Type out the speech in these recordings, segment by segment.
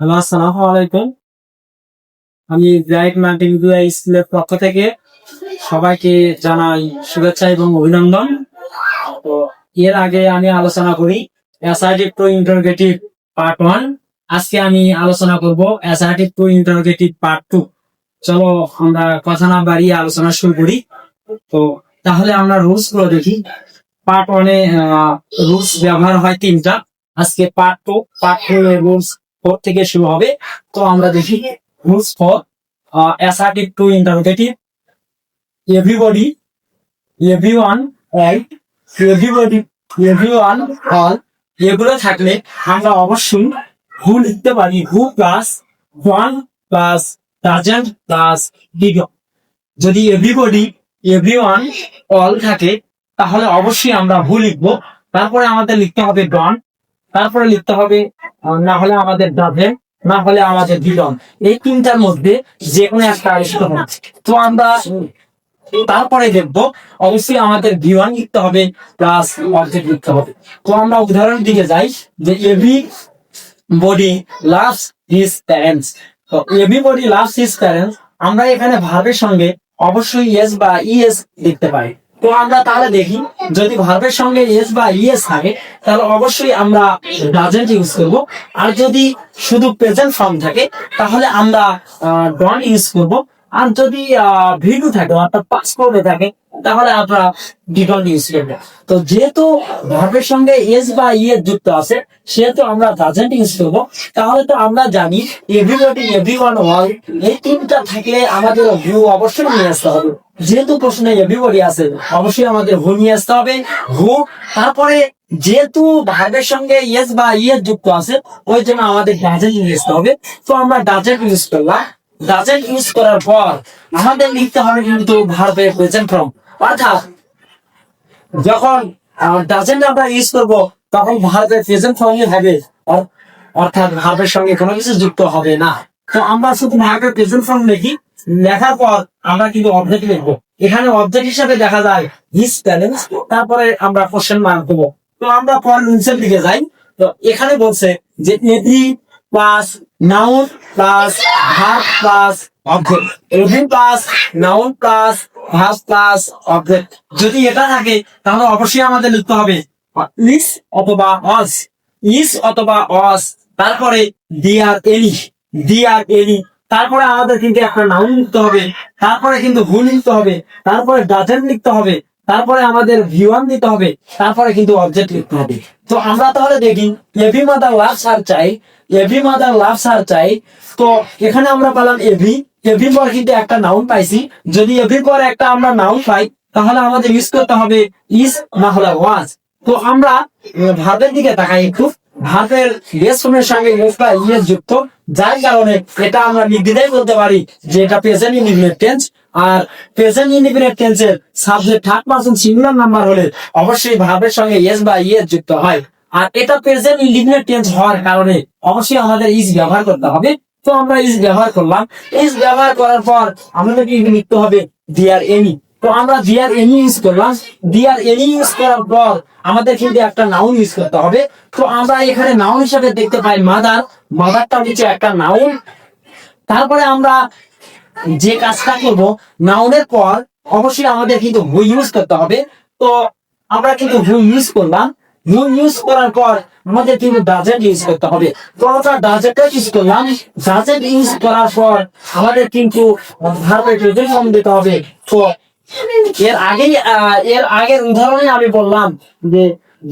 Hello, আসসালামু আলাইকুম। আমি ব্রাইট মাল্টিমিডিয়া স্কুলের পক্ষ থেকে সবাইকে জানাই শুভেচ্ছা এবং অভিনন্দন। তো এর আগে আমি আলোচনা করি assertive to interrogative part one আজকে আমি আলোচনা করব assertive to interrogative part two চলো, আমরা কথা না বাড়িয়ে আলোচনা শুরু করি। তো তাহলে আমরা রুলসগুলো দেখি পার্ট ওয়ানে রুলস ব্যবহার হয় তিনটা। আজকে part two part two rules four থেকে শুরু হবে। তো আমরা দেখি rules for assertive to interrogative everybody everyone right everybody everyone all এগুলো থাকলে আমরা অবশ্যই হু লিখতে পারি। Who plus one plus doesn't plus dig যদি এভরিবডি এভরিওয়ান অল থাকে, তাহলে অবশ্যই আমরা হু লিখব। তারপরে আমাদের লিখতে হবে ডন তারপরে লিখতে হবে না হলে আমাদের ডাভেন না হলে আমাদের বিলন এই তিনটার মধ্যে যে কোনো একটা লিখতে হবে। তো আমরা তারপরে দেখব, অবশ্যই আমাদের ভিওয়ান লিখতে হবে প্লাস অবজেক্ট লিখতে হবে। তো আমরা উদাহরণ দিকে যাই, যে everybody loves his parents তো everybody loves his parents আমরা এখানে ভাবের সঙ্গে অবশ্যই ইয়েস বা ইএস লিখতে পারি। তো আমরা তাহলে দেখি, যদি ভার্বের সঙ্গে ইয়েস বা ইএস থাকে, তাহলে অবশ্যই আমরা ডাজেন্ট ইউজ করব। আর যদি শুধু প্রেজেন্ট ফর্ম থাকে, তাহলে আমরা ডন ইউজ করব। আর যদি ভিডিও থাকে অর্থাৎ পাস করবে থাকে, তাহলে আমরা ডিডন ইউজ করব তো যেহেতু ভার্বের সঙ্গে এস বা ইএস যুক্ত আছে, সেহেতু আমরা ডাজেন্ট ইউজ করব। তাহলে তো আমরা জানি এভরিবডি এভরিওয়ান ওয়াল এই তিনটা থাকলে আমাদের ভিউ অবশ্যই নিয়ে আসতে হবে। যেহেতু প্রশ্নে এভরিবডি আছে, অবশ্যই আমাদের হু নিয়ে আসতে হবে হু তারপরে যেহেতু ভার্বের সঙ্গে ইয়েস বা ইয়েস যুক্ত আছে, ওই জন্য আমাদের ডাজেন্ট নিয়ে আসতে হবে। তো আমরা ডাজেন্ট ইউজ করলাম। ডাজেন্ট ইউজ করার পর আমাদের লিখতে হবে কিন্তু ভার্বের প্রেজেন্ট ফর্ম অর্থাৎ যখন ডাজেন্ট আমরা ইউজ করব, তখন ভার্বের প্রেজেন্ট ফর্মই হবে। অর্থাৎ ভার্বের সঙ্গে কোনো কিছু যুক্ত হবে না। তো আমরা শুধু ভার্বের প্রেজেন্ট ফর্ম লিখি। লেখার পর আমরা কিন্তু অবজেক্ট লিখব। এখানে অবজেক্ট হিসাবে দেখা যায় হিস প্যারেন্টস তারপরে আমরা কোশ্চেন মার্ক দেবো। তো আমরা পর নিচের দিকে যাই। তো এখানে বলছে যে every plus noun plus verb plus object. Every plus noun plus verb plus object. যদি এটা থাকে, তাহলে অবশ্যই আমাদের লিখতে হবে ইস অথবা অস। ইস অথবা অস। তারপরে ডিআর এনি ডিআর এনি। তারপরে আমাদের কিন্তু একটা নাউন লিখতে হবে, তারপরে কিন্তু হু লিখতে হবে, তারপরে ডাজেন্ট লিখতে হবে তারপরে আমাদের ভিওয়ান দিতে হবে, তারপরে কিন্তু অবজেক্ট লিখতে হবে। তো আমরা তাহলে দেখি এভি মাদার লাভ সার চাই এভি মাদার লাভ সার চাই, তো এখানে আমরা পেলাম এভি এভি পর কিন্তু একটা নাউন পাইছি। যদি এভি পর একটা আমরা নাউন পাই, তাহলে আমাদের ইউজ করতে হবে ইস না হলে ওয়াজ তো আমরা ভাবের দিকে তাকাই একটু। ভাবের বেস ফর্মের সঙ্গে ইস বা যুক্ত, যার কারণে এটা আমরা নির্দ্বিধায় বলতে পারি যে এটা প্রেজেন্ট ইনডিফিনিট টেন্স আর প্রেজেন্ট ইনডিফিনিট টেন্সের subject third person singular number হলে অবশ্যই ভাবের সঙ্গে ইয়েস বা ইএস যুক্ত হয়। আর এটা প্রেজেন্ট ইনডিফিনিট টেন্স হওয়ার কারণে অবশ্যই আমাদের ইজ ব্যবহার করতে হবে। তো আমরা ইজ ব্যবহার করলাম। ইজ ব্যবহার করার পর আমাদেরকে লিখতে হবে ডিয়ার এনি তো আমরা ডিয়ার এনি ইউজ করলাম। ডিয়ার এনি ইউজ করার পর আমাদের কিন্তু একটা নাউন ইউজ করতে হবে। তো আমরা এখানে নাউন হিসেবে দেখতে পাই মাদার মাদারটা হচ্ছে একটা নাউন তারপরে আমরা যে কাজটা করব নাউনের পর অবশ্যই আমাদের কিন্তু হু ইউজ করতে হবে। তো আমরা কিন্তু হু ইউজ করলাম। হু ইউজ করার পর আমাদের কিন্তু ডাজেন্ট ইউজ করতে হবে। তো আমরা ডাজেন্ট ইউজ করলাম। ডাজেন্ট ইউজ করার পর আমাদের কিন্তু ভার্বের ফর্ম দিতে হবে। তো এর আগেই এর আগের উদাহরণে আমি বললাম যে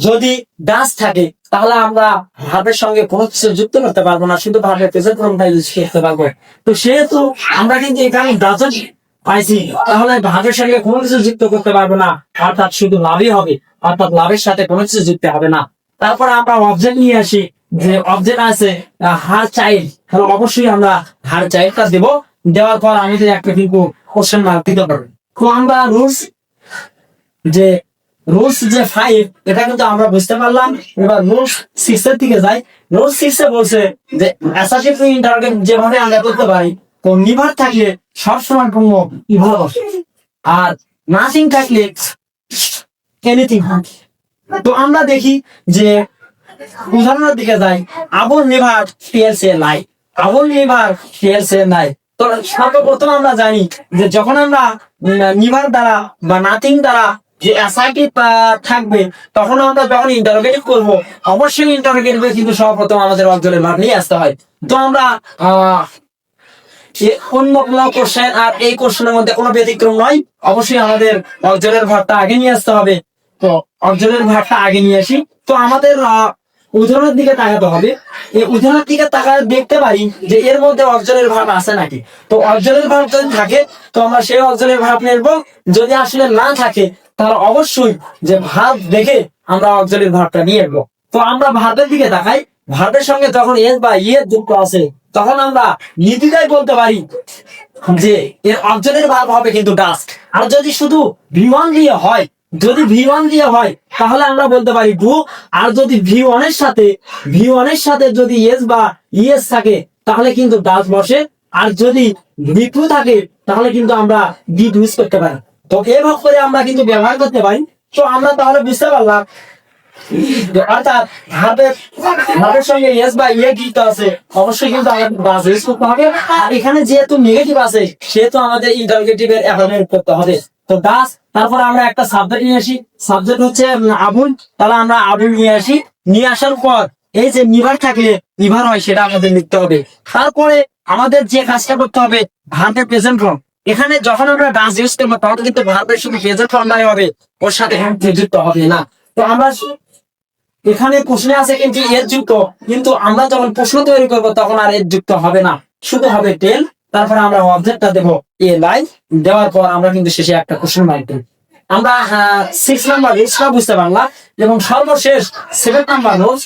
যদি ডাস থাকে তাহলে আমরা ভাবের সঙ্গে কোনো কিছু যুক্ত করতে পারব না, শুধু ভাবের প্রেজেন্ট ফর্মটা ইউজ করতে পারব। তো সেহেতু আমরা কিন্তু এখানে ডাজেন্ট পাইছি, তাহলে ভাবের সঙ্গে কোনো কিছু যুক্ত করতে পারব না, অর্থাৎ শুধু লাভই হবে, অর্থাৎ লাভের সাথে কোনো কিছু যুক্ত হবে না। তারপরে আমরা অবজেক্ট নিয়ে আসি, যে অবজেক্ট আছে হার চাইল্ড তাহলে অবশ্যই আমরা হার চাইল্ডটা দেবো, দেওয়ার পর আমাদের একটা কিন্তু কোশ্চেন মার্ক দিতে পারব তো আমরা রুলস যে রুলস যে ফাইভ এটা কিন্তু আমরা বুঝতে পারলাম। এবার রুলস সিক্স এর দিকে যাই। রুলস সিক্স এ বলছে যে অ্যাসাসিভ ইন্টারগেট যেভাবে আমরা করতে পারি তো নিভার থাকলে সবসময় কোনো ইভার আর নাথিং থাকলে এনিথিং তো আমরা দেখি যে উদাহরণের দিকে যাই। Abul never TLC light Abul never TLC নাই তো সর্বপ্রথম আমরা জানি যে যখন আমরা নিভার দ্বারা বা নাথিং দ্বারা যে অ্যাসাইটিভ থাকবে তখন আমরা যখন ইন্টারোগেটিভ করব, অবশ্যই ইন্টারোগেটিভে কিন্তু সর্বপ্রথম আমাদের অঞ্চলের ভাব নিয়ে আসতে হয়। তো আমরা কোশ্চেন আর এই কোশ্চেনের মধ্যে কোনো ব্যতিক্রম নয়। অবশ্যই আমাদের অর্জনের ভাবটা আগে নিয়ে আসতে হবে। তো অর্জনের ভাবটা আগে নিয়ে আসি। তো আমাদের উদাহরণের দিকে তাকাতে হবে। এই উদাহরণের দিকে তাকায় দেখতে পারি যে এর মধ্যে অর্জনের ভাব আছে নাকি? তো অর্জনের ভাব যদি থাকে, তো আমরা সেই অর্জনের ভাব নেব। যদি আসলে না থাকে তাহলে অবশ্যই যে ভাত দেখে আমরা অর্জনের ভাবটা নিয়ে নেব। তো আমরা ভাবের দিকে তাকাই। ভাবের সঙ্গে যখন এস বা ইয়ে যুক্ত আছে, তখন আমরা নীতিটাই বলতে পারি যে এর অর্জনের ভাব হবে কিন্তু ডাস্ট আর যদি শুধু ভি ওয়ান দিয়ে হয়, যদি ভি ওয়ান দিয়ে হয়, তাহলে আমরা বলতে পারি ডু আর যদি ভি ওয়ানের সাথে ভি ওয়ানের সাথে যদি এস বা ইএস থাকে, তাহলে কিন্তু ডাস্ট বসে। আর যদি ভি টু থাকে, তাহলে কিন্তু আমরা ডি ইউজ করতে পারি। তো এভাবে করে আমরা কিন্তু ব্যবহার করতে পারি। তো আমরা তাহলে বুঝতে পারলাম অর্থাৎ ভাবের ভাবের সঙ্গে ইয়েস বা ইয়ে যুক্ত আছে। অবশ্যই কিন্তু আমাদের বাস করতে হবে। আর এখানে যেহেতু নেগেটিভ আছে, সেহেতু আমাদের করতে হবে। তো দাস, তারপর আমরা একটা সাবজেক্ট নিয়ে আসি। সাবজেক্ট হচ্ছে আবুল। তাহলে আমরা আবুল নিয়ে আসি। নিয়ে আসার পর এই যে নিভার থাকলে নিভার হয়, সেটা আমাদের লিখতে হবে। তারপরে আমাদের যে কাজটা করতে হবে ভার্বের প্রেজেন্ট ফর্ম এখানে যখন আমরা ডান্স ইউজ করব, তখন কিন্তু ভার্বের শুধু প্রেজেন্ট ফর্মটাই হবে, ওর সাথে যুক্ত হবে না। তো আমরা এখানে প্রশ্নে আছে কিন্তু এর যুক্ত, কিন্তু আমরা যখন প্রশ্ন তৈরি করব, তখন আর এর যুক্ত হবে না। শুধু হবে টেল তারপরে আমরা অবজেক্টটা দেবো এ লাইন দেওয়ার পর আমরা কিন্তু শেষে একটা কোশ্চেন মার্ক দেব। আমরা সিক্স নাম্বার রুলসটা বুঝতে পারলাম, এবং সর্বশেষ সেভেন নাম্বার রুলস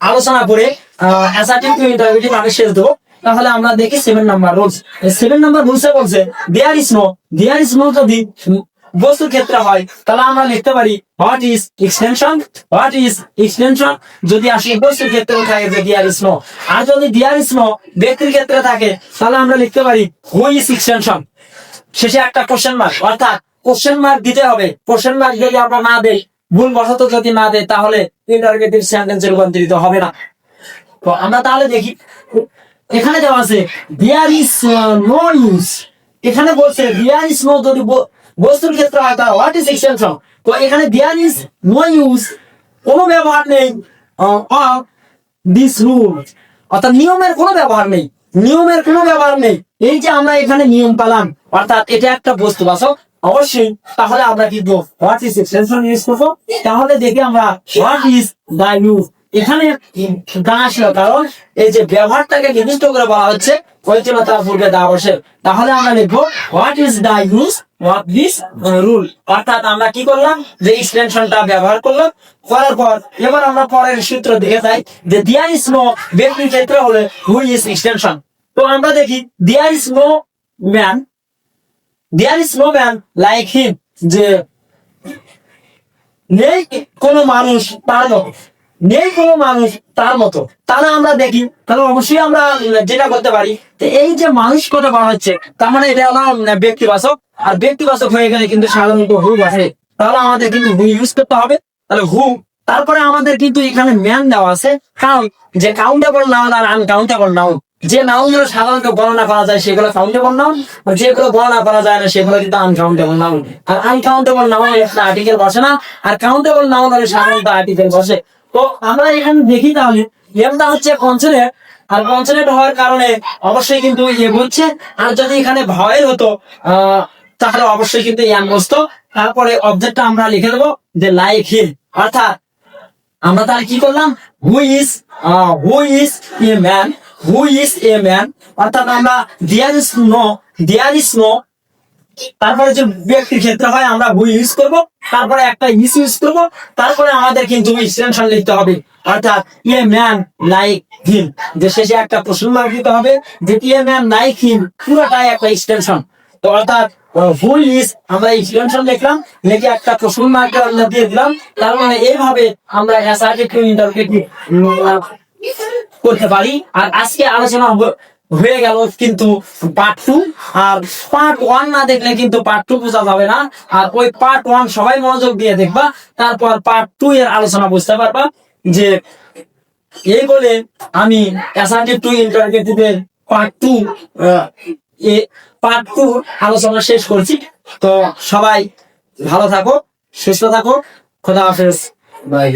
আলোচনা করে অ্যাসার্টিভ টু ইন্টারভিউ আগে শেষ দেবো। তাহলে আমরা দেখি seven number rules seven number রুলসে বলছে there is no there is no যদি বস্তুর ক্ষেত্রে হয়, তাহলে আমরা লিখতে পারি what is extension what is extension যদি আসি বস্তুর ক্ষেত্রে থাকে যে ডিয়ার ইস নো আর যদি ডিয়ার ইস নো ব্যক্তির ক্ষেত্রে থাকে, তাহলে আমরা লিখতে পারি হু ইজ এক্সটেনশন শেষে একটা কোশ্চেন মার্ক অর্থাৎ কোশ্চেন মার্ক দিতে হবে। কোশ্চেন মার্ক যদি আমরা না দেই ভুল বশত যদি না দেয় তাহলে ইন্টারগেটিভ সেন্টেন্সে রূপান্তরিত হবে না। তো আমরা তাহলে দেখি এখানে দেওয়া আছে দেয়ার ইজ নো ইউজ এখানে বলছে দেয়ার ইজ নো যদি বস্তুর ক্ষেত্রে হয়, তাহলে হোয়াট ইজ এক্সটেনশন তো এখানে দেয়ার ইজ নো ইউজ কোনো ব্যবহার নেই অফ দিস রুল অর্থাৎ নিয়মের কোনো ব্যবহার নেই, নিয়মের কোনো ব্যবহার নেই। এই যে আমরা এখানে নিয়ম পেলাম, অর্থাৎ এটা একটা বস্তু বাসক অবশ্যই, তাহলে আমরা কি হোয়াট ইজ এক্সটেনশন ইউজ করব? তাহলে দেখি আমরা হোয়াট ইজ দা ইউজ এখানে আসলো কারণ এই যে ব্যবহারটাকে নির্দিষ্ট করে বলা হচ্ছে তার পূর্বে দা বসে তাহলে আমরা লিখব what is the use what this rule অর্থাৎ আমরা কি করলাম? যে এক্সটেনশনটা ব্যবহার করলাম। করার পর, এবার আমরা পরের সূত্র দিকে যাই যে দেয়ার ইজ নো ব্যক্তির ক্ষেত্রে হলে হু ইজ এক্সটেনশন তো আমরা দেখি there is no man there is no man like him যে নেই কোনো মানুষ, তার নেই কোনো মানুষ তার মতো। তাহলে আমরা দেখি। তাহলে অবশ্যই আমরা যেটা করতে পারি। যে এই যে মানুষ কথা বলা হচ্ছে তার মানে এটা হলো ব্যক্তিবাচক। আর ব্যক্তিবাচক হয়ে গেলে কিন্তু সাধারণত হু বসে। তাহলে আমাদের কিন্তু হু ইউজ করতে হবে। তাহলে হু, তারপরে আমাদের কিন্তু এখানে ম্যান দেওয়া আছে। কারণ যে কাউন্টেবল নাউন আর আনকাউন্টেবল নাউন যে নাউনগুলো সাধারণত গণনা করা যায়, সেগুলো কাউন্টেবল নাউন আর যেগুলো গণনা করা যায় না, সেগুলো কিন্তু আনকাউন্টেবল নাউন আর আনকাউন্টেবল নাউন আর্টিকেল বসে না। আর কাউন্টেবল নাউন সাধারণত আর্টিকেল বসে। তো আমরা এখানে দেখি তাহলে এমটা হচ্ছে কনসোনেট আর কনসোনেট হওয়ার কারণে অবশ্যই কিন্তু ইয়ে বলছে আর যদি এখানে ভয়ের হতো তাহলে অবশ্যই কিন্তু ইয়ান বসতো। তারপরে অবজেক্টটা আমরা লিখে দেবো যে লাইক হিম অর্থাৎ আমরা তাহলে কি করলাম? Who is who is a man who is a man অর্থাৎ আমরা there is no there is no তারপরে যে ব্যক্তির ক্ষেত্রে হয়, আমরা হু ইউজ করব, তারপরে একটা ইস ইউজ করব, তারপরে আমাদের কিন্তু লিখতে হবে। অর্থাৎ এ ম্যান লাইক হিম যে শেষে একটা প্রশ্ন মার্ক দিতে হবে যে এ ম্যান লাইক হিম পুরোটাই একটা এক্সটেনশন তো অর্থাৎ ইজ আমরা লিখলাম, লিখে একটা প্রশ্ন মার্ক দিয়ে দিলাম। তার মানে এইভাবে আমরা করতে পারি। আর আজকে আলোচনা হয়ে গেল কিন্তু পার্ট টু আর পার্ট ওয়ান না দেখলে কিন্তু পার্ট টু বোঝা যাবে না। আর ওই পার্ট ওয়ান সবাই মনোযোগ দিয়ে দেখবা, তারপর পার্ট টু এর আলোচনা বুঝতে পারবা যে এই বলে আমি অ্যাসান্টিভ টু ইন্টারগেটিভের পার্ট টু পার্ট টু আলোচনা শেষ করছি। তো সবাই ভালো থাকো, সুস্থ থাকো, খোদা হাফেজ। বাই